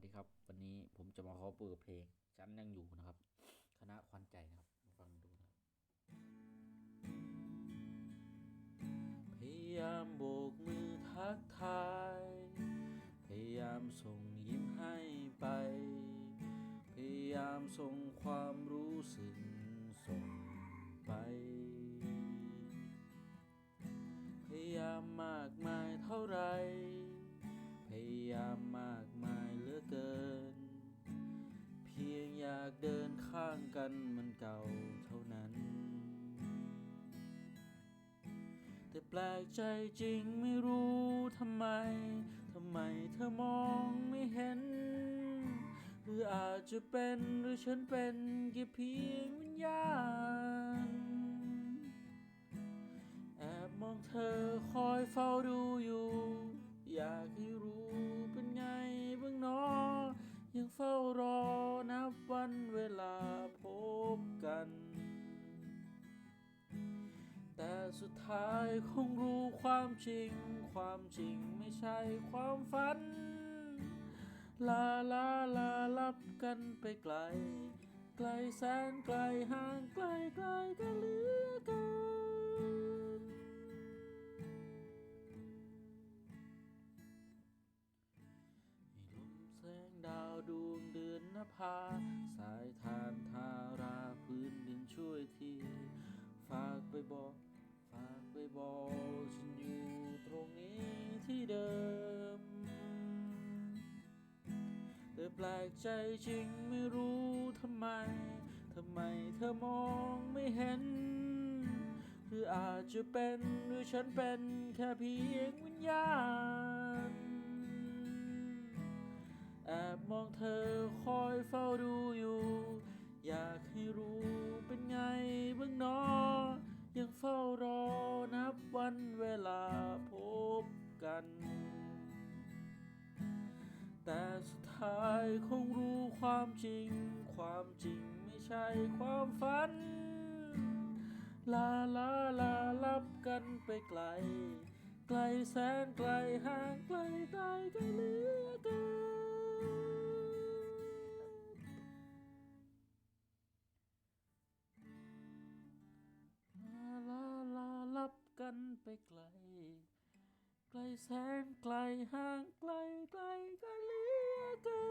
สดีครับ วันนี้ผมจะมาขอเปิดเพลงฉันยังอยู่นะครับ คณะควันใจนะครับ มาฟังดูนะพยายามโบกมือทักทาย พยายามส่งยิ้มให้ไป พยายามส่งความรู้สึกากเดินข้างกันมันเก่าเท่านั้น แต่แปลกใจจริงไม่รู้ทำไม ทำไมเธอมองไม่เห็น หรืออาจจะเป็นหรือฉันเป็นแค่เพียงวิญญาณ แอบมองเธอคอยเฝ้าดูอยู่ อยากให้รู้ สุดท้ายคงรู้ความจริง ความจริงไม่ใช่ความฝัน ลาลาลาลับกันไปไกล ไกลแสนไกลห่างไกลไกลกันเหลือเกินให้ลมแสงดาวดวงเดือนนภา สายทานทาราพื้นดินช่วยที ปลกใจจริงไม่รู้ทำไม ทำไมเธอมองไม่เห็นหรืออาจจะเป็นหรือฉันเป็นแค่เพียงวิญญาณ แอบมองเธอคอยเฝ้าดูอยู่ อยากให้รู้เป็นไงบ้างเนอยังเฝ้ารอนับวันเวลาพบกันายคงรู้ความจริง ความจริงไม่ใช่ความฝัน ลาลาลาลับกันไปไกล ไกลแสนไกลห่างไกลไกลไกลเหลือเกินลาลาลาลับกันไปไกล ไกลแสนไกลห่างไกลไกลไกล Welcome.